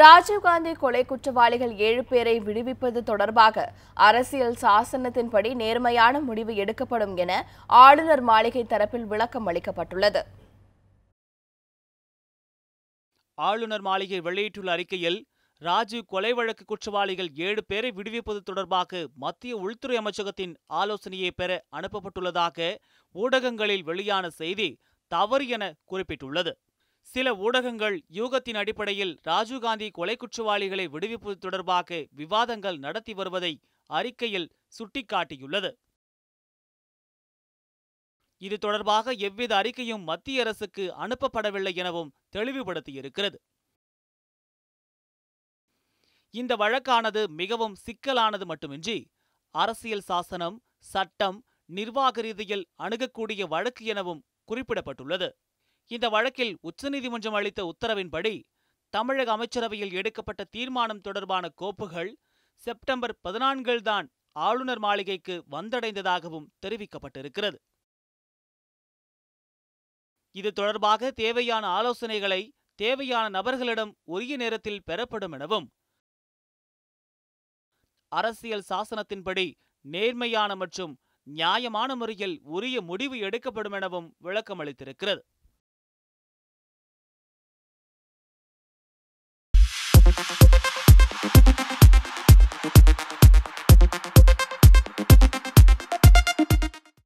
ராஜீவ்காந்தி கொலை குற்றவாளிகள் ஏழு பேரை விடுவிப்பது தொடர்பாக அரசியல் சாசனத்தின்படி நேர்மையான முடிவு எடுக்கப்படும் என ஆளுநர் மாளிகை தரப்பில் விளக்கம் அளிக்கப்பட்டுள்ளது. ஆளுநர் மாளிகை வெளியிட்டுள்ள அறிக்கையில் ராஜீவ் கொலை வழக்கு குற்றவாளிகள் ஏழு பேரை விடுவிப்பது தொடர்பாக மத்திய உள்துறை அமைச்சகத்தின் ஆலோசனையை பெற அனுப்பப்பட்டுள்ளதாக ஊடகங்களில் வெளியான செய்தி தவறு என குறிப்பிட்டுள்ளது. சில ஊடகங்கள் யூகத்தின் அடிப்படையில் ராஜீவ்காந்தி கொலை குற்றவாளிகளை விடுவிப்பது தொடர்பாக விவாதங்கள் நடத்தி வருவதை அறிக்கையில் சுட்டிக்காட்டியுள்ளது. இது தொடர்பாக எவ்வித அறிக்கையும் மத்திய அரசுக்கு அனுப்பப்படவில்லை எனவும் தெளிவுபடுத்தியிருக்கிறது. இந்த வழக்கானது மிகவும் சிக்கலானது மட்டுமின்றி அரசியல் சாசனம் சட்டம் நிர்வாக ரீதியில் அணுகக்கூடிய வழக்கு எனவும் குறிப்பிடப்பட்டுள்ளது. இந்த வழக்கில் உச்சநீதிமன்றம் அளித்த உத்தரவின்படி தமிழக அமைச்சரவையில் எடுக்கப்பட்ட தீர்மானம் தொடர்பான கோப்புகள் செப்டம்பர் பதினான்கில்தான் ஆளுநர் மாளிகைக்கு வந்தடைந்ததாகவும் தெரிவிக்கப்பட்டிருக்கிறது. இது தொடர்பாக தேவையான ஆலோசனைகளை தேவையான நபர்களிடம் உரிய நேரத்தில் பெறப்படும் எனவும் அரசியல் சாசனத்தின்படி நேர்மையான மற்றும் நியாயமான முறையில் உரிய முடிவு எடுக்கப்படும் எனவும் விளக்கம் அளித்திருக்கிறது